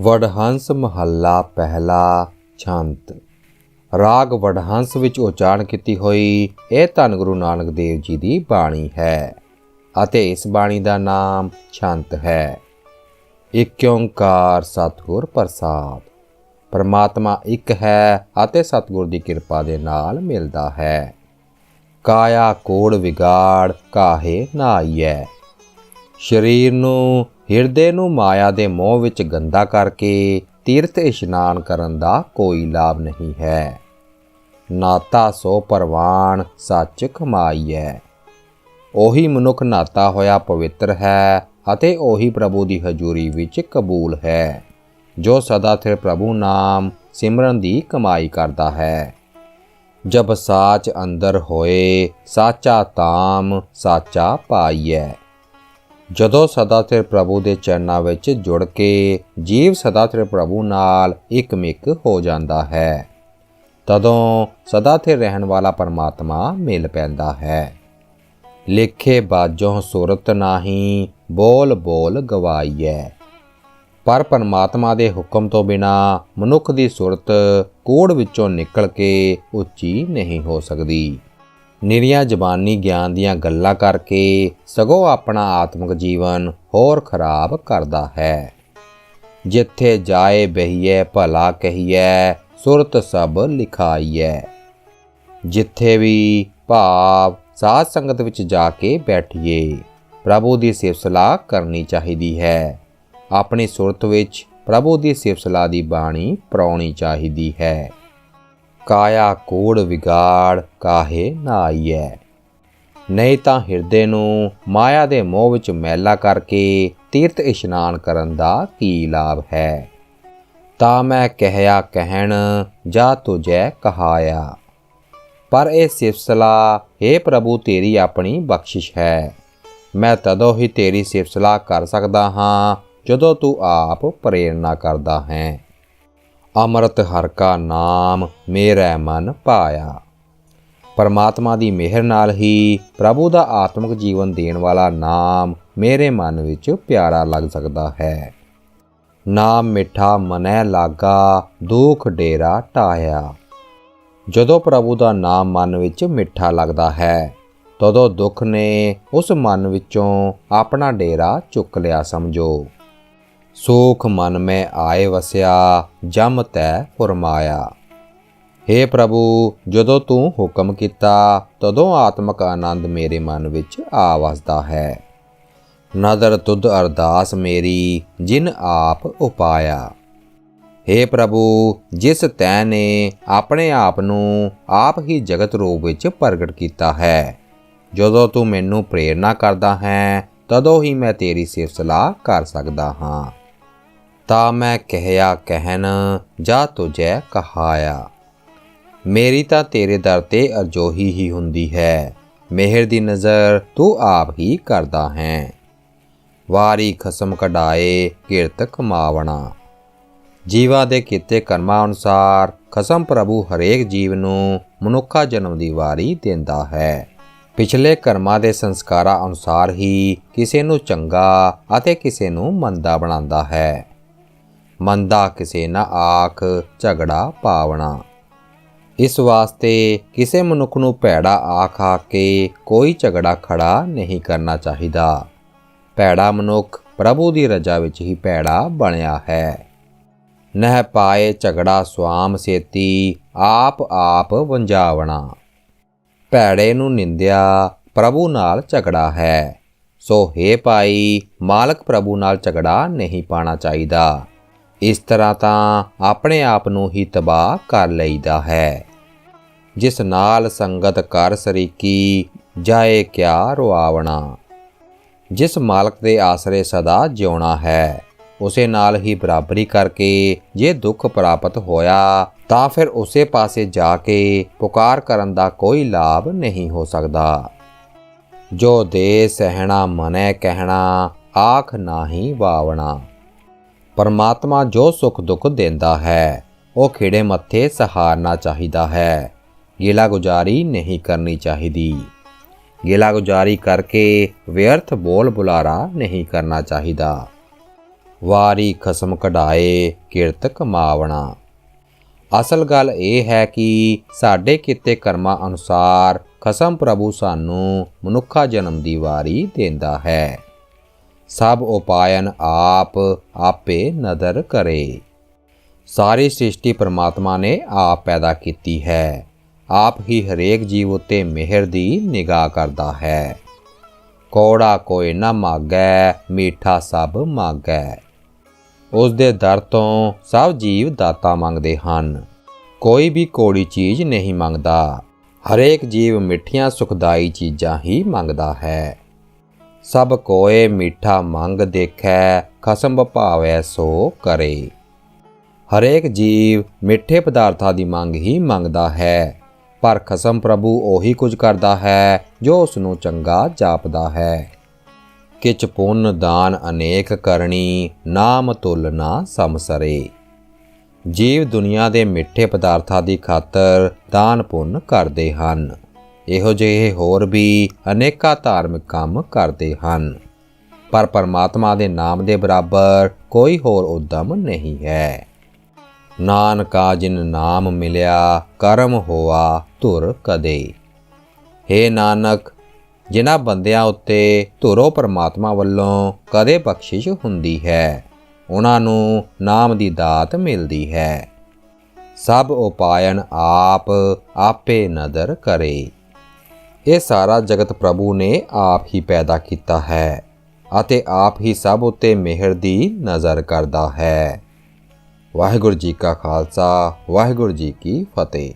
ਵਡਹੰਸ ਮਹੱਲਾ ਪਹਿਲਾ ਛੰਤ। ਰਾਗ ਵਡਹੰਸ ਵਿੱਚ ਉਚਾਰਨ ਕੀਤੀ ਹੋਈ ਇਹ ਧੰਨ ਗੁਰੂ ਨਾਨਕ ਦੇਵ ਜੀ ਦੀ ਬਾਣੀ ਹੈ ਅਤੇ ਇਸ ਬਾਣੀ ਦਾ ਨਾਮ ਛੰਤ ਹੈ। ਇਕ ਓੰਕਾਰ ਸਤਿਗੁਰ ਪ੍ਰਸਾਦ। ਪਰਮਾਤਮਾ ਇੱਕ ਹੈ ਅਤੇ ਸਤਿਗੁਰ ਦੀ ਕਿਰਪਾ ਦੇ ਨਾਲ ਮਿਲਦਾ ਹੈ। ਕਾਇਆ ਕੋੜ ਵਿਗਾੜ ਕਾਹੇ ਨਾਈਐ ਸਰੀਰ ਨੂੰ, ਹਿਰਦੇ ਨੂੰ ਮਾਇਆ ਦੇ ਮੋਹ ਵਿੱਚ ਗੰਦਾ ਕਰਕੇ ਤੀਰਥ ਇਸ਼ਨਾਨ ਕਰਨ ਦਾ ਕੋਈ ਲਾਭ ਨਹੀਂ ਹੈ। ਨਾਤਾ ਸੋ ਪਰਵਾਨ ਸੱਚ ਕਮਾਈਐ ਉਹੀ ਮਨੁੱਖ ਨਾਤਾ ਹੋਇਆ ਪਵਿੱਤਰ ਹੈ ਅਤੇ ਉਹੀ ਪ੍ਰਭੂ ਦੀ ਹਜ਼ੂਰੀ ਵਿੱਚ ਕਬੂਲ ਹੈ, ਜੋ ਸਦਾ ਸਿਰ ਪ੍ਰਭੂ ਨਾਮ ਸਿਮਰਨ ਦੀ ਕਮਾਈ ਕਰਦਾ ਹੈ। ਜਬ ਸਾਚ ਅੰਦਰ ਹੋਏ, ਸਾਚਾ ਤਾਮ ਸਾਚਾ ਪਾਈਐ। ਜਦੋਂ ਸਦਾ ਸਿਰ ਪ੍ਰਭੂ ਦੇ ਚਰਨਾਂ ਵਿੱਚ ਜੁੜ ਕੇ ਜੀਵ ਸਦਾ ਸਿਰ ਪ੍ਰਭੂ ਨਾਲ ਇੱਕਮਿਕ ਹੋ ਜਾਂਦਾ ਹੈ, ਤਦੋਂ ਸਦਾ ਸਿਰ ਰਹਿਣ ਵਾਲਾ ਪਰਮਾਤਮਾ ਮਿਲ ਪੈਂਦਾ ਹੈ। ਲਿਖੇ ਬਾਜੋਂ ਸੁਰਤ ਨਾਹੀ ਬੋਲ ਬੋਲ ਗਵਾਈਐ। ਪਰ ਪਰਮਾਤਮਾ ਦੇ ਹੁਕਮ ਤੋਂ ਬਿਨਾ ਮਨੁੱਖ ਦੀ ਸੁਰਤ ਕੋੜ ਵਿੱਚੋਂ ਨਿਕਲ ਕੇ ਉੱਚੀ ਨਹੀਂ ਹੋ ਸਕਦੀ। ਨਿਰੀਆਂ ਜ਼ਬਾਨੀ ਗਿਆਨ ਦੀਆਂ ਗੱਲਾਂ ਕਰਕੇ ਸਗੋਂ ਆਪਣਾ ਆਤਮਿਕ ਜੀਵਨ ਹੋਰ ਖਰਾਬ ਕਰਦਾ ਹੈ। ਜਿੱਥੇ ਜਾਏ ਬਹੀਏ ਭਲਾ ਕਹੀਏ ਸੁਰਤ ਸਭ ਲਿਖਾਈਐ। ਜਿੱਥੇ ਵੀ ਭਾਵ ਸਾਧ ਸੰਗਤ ਵਿੱਚ ਜਾ ਕੇ ਬੈਠੀਏ, ਪ੍ਰਭੂ ਦੀ ਸਿਫਤ ਕਰਨੀ ਚਾਹੀਦੀ ਹੈ। ਆਪਣੀ ਸੁਰਤ ਵਿੱਚ ਪ੍ਰਭੂ ਦੀ ਸਿਫਤ ਦੀ ਬਾਣੀ ਪਰਾਉਣੀ ਚਾਹੀਦੀ ਹੈ। ਕਾਇਆ ਕੋੜ ਵਿਗਾੜ ਕਾਹੇ ਨਾ ਨਾਈਐ। ਨਹੀਂ ਤਾਂ ਹਿਰਦੇ ਨੂੰ ਮਾਇਆ ਦੇ ਮੋਹ ਵਿੱਚ ਮੈਲਾ ਕਰਕੇ ਤੀਰਥ ਇਸ਼ਨਾਨ ਕਰਨ ਦਾ ਕੀ ਲਾਭ ਹੈ? ਤਾਂ ਮੈਂ ਕਹਿਆ, ਕਹਿਣ, ਜਾ ਤੁਝੈ ਕਹਾਇਆ। ਪਰ ਇਹ ਸਿਫਤਸਲਾ हे ਪ੍ਰਭੂ, ਤੇਰੀ ਆਪਣੀ ਬਖਸ਼ਿਸ਼ ਹੈ। ਮੈਂ ਤਦੋਂ ਹੀ ਤੇਰੀ ਸਿਫਤਸਲਾ ਕਰ ਸਕਦਾ ਹਾਂ, ਜਦੋਂ ਤੂੰ ਆਪ ਪ੍ਰੇਰਣਾ ਕਰਦਾ ਹੈ। ਅੰਮ੍ਰਿਤ ਹਰ ਕਾ ਨਾਮ ਮੇਰਾ ਮਨ ਪਾਇਆ। ਪਰਮਾਤਮਾ ਦੀ ਮਿਹਰ ਨਾਲ ਹੀ ਪ੍ਰਭੂ ਦਾ ਆਤਮਿਕ ਜੀਵਨ ਦੇਣ ਵਾਲਾ ਨਾਮ ਮੇਰੇ ਮਨ ਵਿੱਚ ਪਿਆਰਾ ਲੱਗ ਸਕਦਾ ਹੈ। ਨਾਮ ਮਿੱਠਾ ਮਨੈ ਲਾਗਾ, ਦੁਖ ਡੇਰਾ ਟਾਇਆ ਜਦੋਂ ਪ੍ਰਭੂ ਦਾ ਨਾਮ ਮਨ ਵਿੱਚ ਮਿੱਠਾ ਲੱਗਦਾ ਹੈ, ਤਦੋਂ ਦੁੱਖ ਨੇ ਉਸ ਮਨ ਵਿੱਚੋਂ ਆਪਣਾ ਡੇਰਾ ਚੁੱਕ ਲਿਆ ਸਮਝੋ। ਸੋਖ ਮਨ ਮੈਂ ਆਏ ਵਸਿਆ, ਜਮ ਤੈ ਫਰਮਾਇਆ। हे ਪ੍ਰਭੂ, ਜਦੋਂ ਤੂੰ ਹੁਕਮ ਕੀਤਾ, ਤਦੋਂ ਆਤਮਕ ਆਨੰਦ ਮੇਰੇ ਮਨ ਵਿੱਚ ਆ ਵਸਦਾ ਹੈ। ਨਦਰ ਤੁਧ ਅਰਦਾਸ ਮੇਰੀ, ਜਿਨ ਆਪ ਉਪਾਇਆ। हे ਪ੍ਰਭੂ, ਜਿਸ ਤੈ ਨੇ ਆਪਣੇ ਆਪ ਨੂੰ ਆਪ ਹੀ ਜਗਤ ਰੂਪ ਵਿੱਚ ਪ੍ਰਗਟ ਕੀਤਾ ਹੈ, ਜਦੋਂ ਤੂੰ ਮੈਨੂੰ ਪ੍ਰੇਰਣਾ ਕਰਦਾ ਹੈ, ਤਦੋਂ ਹੀ ਮੈਂ ਤੇਰੀ ਸਿਫਤ ਸਲਾਹ ਕਰ ਸਕਦਾ ਹਾਂ। ਤਾਂ ਮੈਂ ਕਹਿਆ ਕਹਿਨ ਜਾ ਤੁਝੈ ਕਹਾਇਆ। ਮੇਰੀ ਤਾਂ ਤੇਰੇ ਦਰ ਤੇ ਅਰਜੋਹੀ ਹੀ ਹੁੰਦੀ ਹੈ। ਮਿਹਰ ਦੀ ਨਜ਼ਰ ਤੂੰ ਆਪ ਹੀ ਕਰਦਾ ਹੈ। ਵਾਰੀ ਖਸਮ ਕਢਾਏ ਕਿਰਤ ਕਮਾਵਣਾ। ਜੀਵਾ ਦੇ ਕੀਤੇ ਕਰਮਾਂ ਅਨੁਸਾਰ ਖਸਮ ਪ੍ਰਭੂ ਹਰੇਕ ਜੀਵ ਨੂੰ ਮਨੁੱਖਾ ਜਨਮ ਦੀ ਵਾਰੀ ਦਿੰਦਾ ਹੈ। ਪਿਛਲੇ ਕਰਮਾਂ ਦੇ ਸੰਸਕਾਰਾਂ ਅਨੁਸਾਰ ਹੀ ਕਿਸੇ ਨੂੰ ਚੰਗਾ ਅਤੇ ਕਿਸੇ ਨੂੰ ਮੰਦਾ ਬਣਾਉਂਦਾ ਹੈ। ਮੰਦਾ ਕਿਸੇ ਨਾ ਆਖ ਝਗੜਾ ਪਾਵਣਾ। ਇਸ ਵਾਸਤੇ ਕਿਸੇ ਮਨੁੱਖ ਨੂੰ ਭੈੜਾ ਆਖ ਆ ਕੇ ਕੋਈ ਝਗੜਾ ਖੜਾ ਨਹੀਂ ਕਰਨਾ ਚਾਹੀਦਾ। ਭੈੜਾ ਮਨੁੱਖ ਪ੍ਰਭੂ ਦੀ ਰਜਾ ਵਿੱਚ ਹੀ ਭੈੜਾ ਬਣਿਆ ਹੈ। ਨਹਿ ਪਾਏ ਝਗੜਾ ਸਵਾਮ ਸੇਤੀ, ਆਪ ਆਪ ਵੰਜਾਵਣਾ। ਭੈੜੇ ਨੂੰ ਨਿੰਦਿਆ ਪ੍ਰਭੂ ਨਾਲ ਝਗੜਾ ਹੈ। ਸੋ हे ਭਾਈ, ਮਾਲਕ ਪ੍ਰਭੂ ਨਾਲ ਝਗੜਾ ਨਹੀਂ ਪਾਣਾ ਚਾਹੀਦਾ। ਇਸ ਤਰ੍ਹਾਂ ਤਾਂ ਆਪਣੇ ਆਪ ਨੂੰ ਹੀ ਤਬਾਹ ਕਰ ਲਈਦਾ ਹੈ। ਜਿਸ ਨਾਲ ਸੰਗਤ ਕਰ ਸਰੀਕੀ ਜਾਏ ਕਿਆ ਰੁਆਵਣਾ। ਜਿਸ ਮਾਲਕ ਦੇ ਆਸਰੇ ਸਦਾ ਜਿਉਣਾ ਹੈ, ਉਸੇ ਨਾਲ ਹੀ ਬਰਾਬਰੀ ਕਰਕੇ ਜੇ ਦੁੱਖ ਪ੍ਰਾਪਤ ਹੋਇਆ, ਤਾਂ ਫਿਰ ਉਸੇ ਪਾਸੇ ਜਾ ਕੇ ਪੁਕਾਰ ਕਰਨ ਦਾ ਕੋਈ ਲਾਭ ਨਹੀਂ ਹੋ ਸਕਦਾ। ਜੋ ਦੇ ਸਹਿਣਾ, ਮਨੈ ਕਹਿਣਾ, ਆਖ ਨਾਹੀ ਵਾਵਣਾ। ਪਰਮਾਤਮਾ ਜੋ ਸੁਖ ਦੁੱਖ ਦਿੰਦਾ ਹੈ, ਉਹ ਖਿੜੇ ਮੱਥੇ ਸਹਾਰਨਾ ਚਾਹੀਦਾ ਹੈ। ਗਿਲਾ ਗੁਜ਼ਾਰੀ ਨਹੀਂ ਕਰਨੀ ਚਾਹੀਦੀ। ਗਿਲਾ ਗੁਜ਼ਾਰੀ ਕਰਕੇ ਵਿਅਰਥ ਬੋਲ ਬੁਲਾਰਾ ਨਹੀਂ ਕਰਨਾ ਚਾਹੀਦਾ। ਵਾਰੀ ਖਸਮ ਕਢਾਏ ਕਿਰਤ ਕਮਾਵਣਾ ਅਸਲ ਗੱਲ ਇਹ ਹੈ ਕਿ ਸਾਡੇ ਕੀਤੇ ਕਰਮਾਂ ਅਨੁਸਾਰ ਖਸਮ ਪ੍ਰਭੂ ਸਾਨੂੰ ਮਨੁੱਖਾ ਜਨਮ ਦੀ ਵਾਰੀ ਦਿੰਦਾ ਹੈ। ਸਭ ਉਪਾਇਨ ਆਪ ਆਪੇ ਨਦਰ ਕਰੇ। ਸਾਰੀ ਸ੍ਰਿਸ਼ਟੀ ਪਰਮਾਤਮਾ ਨੇ ਆਪ ਪੈਦਾ ਕੀਤੀ ਹੈ। ਆਪ ਹੀ ਹਰੇਕ ਜੀਵ ਉਤੇ ਮਿਹਰ ਦੀ ਨਿਗਾਹ ਕਰਦਾ ਹੈ। ਕੋੜਾ ਕੋਈ ਨਾ ਮਾਗੈ, ਮੀਠਾ ਸਭ ਮਾਗੈ। ਉਸ ਦੇ ਦਰ ਤੋਂ ਸਭ ਜੀਵ ਦਾਤਾ ਮੰਗਦੇ ਹਨ। ਕੋਈ ਵੀ ਕੋੜੀ ਚੀਜ਼ ਨਹੀਂ ਮੰਗਦਾ। ਹਰੇਕ ਜੀਵ ਮਿੱਠੀਆਂ ਸੁਖਦਾਈ ਚੀਜ਼ਾਂ ਹੀ ਮੰਗਦਾ ਹੈ। ਸਭ ਕੋਏ ਮਿੱਠਾ ਮੰਗ ਦੇਖੈ, ਖਸਮ ਭਾਵੈ ਸੋ ਕਰੇ। ਹਰੇਕ ਜੀਵ ਮਿੱਠੇ ਪਦਾਰਥਾਂ ਦੀ ਮੰਗ ਹੀ ਮੰਗਦਾ ਹੈ, ਪਰ ਖਸਮ ਪ੍ਰਭੂ ਉਹੀ ਕੁਝ ਕਰਦਾ ਹੈ, ਜੋ ਉਸ ਨੂੰ ਚੰਗਾ ਜਾਪਦਾ ਹੈ। ਕਿਚ ਪੁੰਨ ਦਾਨ ਅਨੇਕ ਕਰਨੀ, ਨਾਮ ਤੁਲ ਨਾ ਸਮਸਰੇ ਜੀਵ ਦੁਨੀਆ ਦੇ ਮਿੱਠੇ ਪਦਾਰਥਾਂ ਦੀ ਖਾਤਰ ਦਾਨ ਪੁੰਨ ਕਰਦੇ ਹਨ। ਇਹੋ ਜਿਹੇ ਹੋਰ ਵੀ ਅਨੇਕਾਂ ਧਾਰਮਿਕ ਕੰਮ ਕਰਦੇ ਹਨ। ਪਰ ਪਰਮਾਤਮਾ ਦੇ ਨਾਮ ਦੇ ਬਰਾਬਰ ਕੋਈ ਹੋਰ ਉਦਮ ਨਹੀਂ ਹੈ। ਨਾਨਕਾ ਜਿਨ ਨਾਮ ਮਿਲਿਆ, ਕਰਮ ਹੋਆ, ਧੁਰ ਕਦੇ। हे ਨਾਨਕ, ਜਿਨ੍ਹਾਂ ਬੰਦਿਆਂ ਉੱਤੇ ਧੁਰੋ ਪਰਮਾਤਮਾ ਵੱਲੋਂ ਕਦੇ ਬਖਸ਼ਿਸ਼ ਹੁੰਦੀ ਹੈ ਉਹਨਾਂ ਨੂੰ ਨਾਮ ਦੀ ਦਾਤ ਮਿਲਦੀ ਹੈ। ਸਭ ਉਪਾਇਨ ਆਪ ਆਪੇ ਨਦਰ ਕਰੇ। ਇਹ ਸਾਰਾ ਜਗਤ ਪ੍ਰਭੂ ਨੇ ਆਪ ਹੀ ਪੈਦਾ ਕੀਤਾ ਹੈ ਅਤੇ ਆਪ ਹੀ ਸਭ ਉਤੇ ਮਿਹਰ ਦੀ ਨਜ਼ਰ ਕਰਦਾ ਹੈ। ਵਾਹਿਗੁਰੂ ਜੀ ਕਾ ਖਾਲਸਾ, ਵਾਹਿਗੁਰੂ ਜੀ ਕੀ ਫਤਿਹ।